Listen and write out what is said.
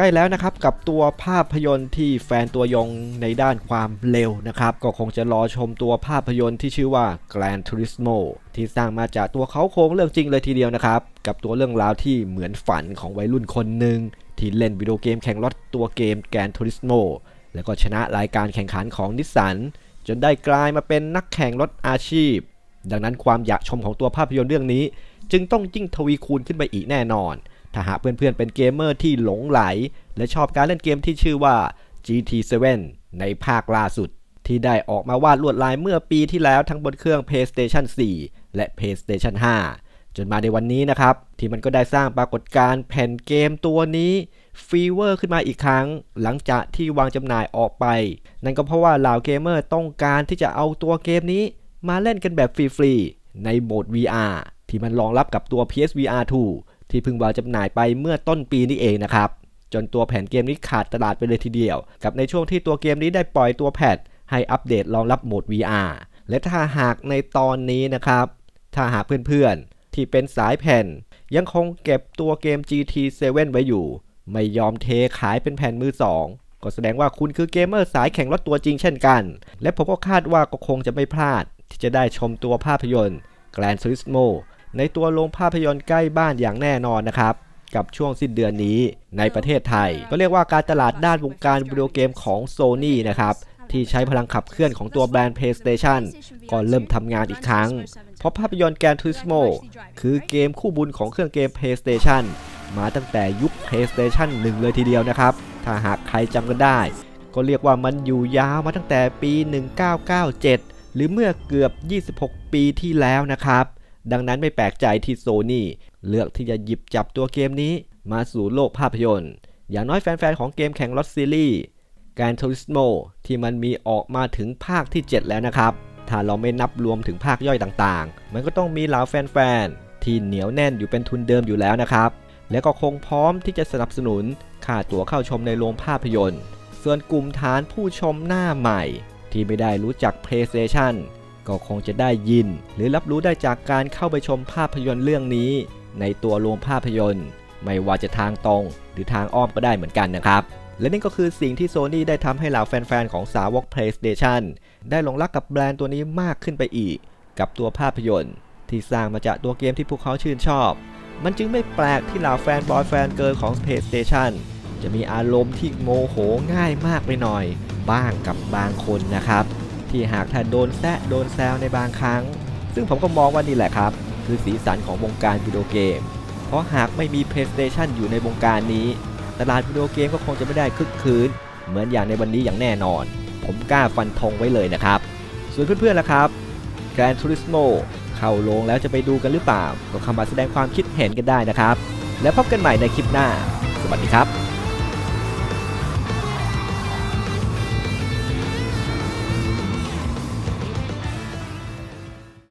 ใกล้แล้วนะครับกับตัวภาพยนตร์ที่แฟนตัวยงในด้านความเร็วนะครับ ก็คงจะรอชมตัวภาพยนตร์ที่ชื่อว่า Gran Turismo ที่สร้างมาจากตัวเขาโครงเรื่องจริงเลยทีเดียวนะครับ กับตัวเรื่องราวที่เหมือนฝันของวัยรุ่นคนหนึ่งที่เล่นวิดีโอเกมแข่งรถตัวเกม Gran Turismo แล้วก็ชนะรายการแข่งขันของนิสสันจนได้กลายมาเป็นนักแข่งรถอาชีพ ดังนั้นความอยากชมของตัวภาพยนตร์เรื่องนี้ จึงต้องยิ่งทวีคูณขึ้นไปอีกแน่นอน ถ้าหากเพื่อนๆเป็นเกมเมอร์ที่หลงไหล และชอบการเล่นเกมที่ชื่อว่า GT7 ในภาคล่าสุด ที่ได้ออกมาวาดลวดลายเมื่อปีที่แล้วทั้งบนเครื่อง PlayStation 4 และ PlayStation 5 จนมาในวันนี้นะครับ ที่มันก็ได้สร้างปรากฏการณ์แผ่นเกมตัวนี้ฟีเวอร์ขึ้นมาอีกครั้ง หลังจากที่วางจำหน่ายออกไป นั่นก็เพราะว่าเหล่าเกมเมอร์ต้องการที่จะเอาตัวเกมนี้ มาเล่นกันแบบฟรีๆในโหมด VR ที่มันรองรับกับตัว PSVR 2 ที่เพิ่งวางจำหน่ายไปเมื่อต้นปีนี้เองนะครับจนตัวแผ่นเกมนี้ขาดตลาดไปเลยทีเดียว กับในช่วงที่ตัวเกมนี้ได้ปล่อยตัวแพทให้อัปเดตรองรับโหมด VR และถ้าหากในตอนนี้นะครับ ถ้าหากเพื่อนๆ ที่เป็นสายแผ่น ยังคงเก็บตัวเกม GT7 ไว้อยู่ ไม่ยอมเทขายเป็นแผ่นมือสองก็แสดงว่าคุณคือเกมเมอร์สายแข่งรถตัวจริงเช่นกัน และผมก็คาดว่าก็คงจะไม่พลาด ที่จะได้ชมตัวภาพยนตร์ Gran Turismo ในตัวโรงภาพยนตร์ใกล้บ้านอย่างแน่นอนนะครับ กับช่วงสิ้นเดือนนี้ในประเทศไทย ก็เรียกว่าการตลาดด้านวงการวิดีโอเกมของ Sony นะครับที่ใช้พลังขับเคลื่อนของตัวแบรนด์ PlayStation ก็เริ่มทำงานอีกครั้ง เพราะภาพยนตร์ Gran Turismo คือเกมคู่บุญของเครื่องเกม PlayStation มาตั้งแต่ยุค PlayStation 1 เลยทีเดียวนะครับ ถ้าหากใครจำกันได้ ก็เรียกว่ามันอยู่ยาวมาตั้งแต่ปี 1997 หรือเมื่อเกือบ 26 ปีที่แล้วนะครับ ดังนั้นไม่แปลกใจที่โซนี่เลือกที่จะหยิบจับตัวเกมนี้มาสู่โลกภาพยนตร์ อย่างน้อยแฟนๆ ของเกมแข่งรถซีรีส์การทูริสโมที่มันมีออกมาถึงภาคที่ 7 แล้วนะครับ ถ้าเราไม่นับรวมถึงภาคย่อยต่างๆ มันก็ต้องมีเหล่าแฟนๆ ที่เหนียวแน่นอยู่เป็นทุนเดิมอยู่แล้วนะครับ และก็คงพร้อมที่จะสนับสนุนค่าตั๋วเข้าชมในโรงภาพยนตร์ ส่วนกลุ่มฐานผู้ชมหน้าใหม่ ที่ไม่ได้รู้จัก PlayStation ก็คงจะได้ยิน หรือรับรู้ได้จากการเข้าไปชมภาพยนตร์เรื่องนี้ ในตัวโรงภาพยนตร์ ไม่ว่าจะทางตรงหรือทางอ้อมก็ได้เหมือนกันนะครับ และนี่ก็คือสิ่งที่ Sony ได้ทำให้เหล่าแฟนๆ ของสาวก PlayStation ได้หลงรักกับแบรนด์ตัวนี้มากขึ้นไปอีก กับตัวภาพยนตร์ ที่สร้างมาจากตัวเกมที่พวกเขาชื่นชอบ มันจึงไม่แปลกที่เหล่าแฟนบอยแฟนเกิร์ลของ PlayStation จะมีอารมณ์ที่โมโหง่ายมากไปหน่อย บ้างกับบางคนนะครับ ที่หากถ้าโดนแซะโดนแซวในบางครั้ง ซึ่งผมก็มองว่านี่แหละครับ คือสีสันของวงการวิดีโอเกม เพราะหากไม่มี PlayStation อยู่ในวงการนี้ ตลาดวิดีโอเกมก็คงจะไม่ได้คึกคืน เหมือนอย่างในวันนี้อย่างแน่นอน ผมกล้าฟันธงไว้เลยนะครับ ส่วนเพื่อนๆล่ะครับ Gran Turismo เข้าโรงแล้วจะไปดูกันหรือเปล่า ก็เข้ามาแสดงความคิดเห็นกันได้นะครับ แล้วพบกันใหม่ในคลิปหน้า สวัสดีครับ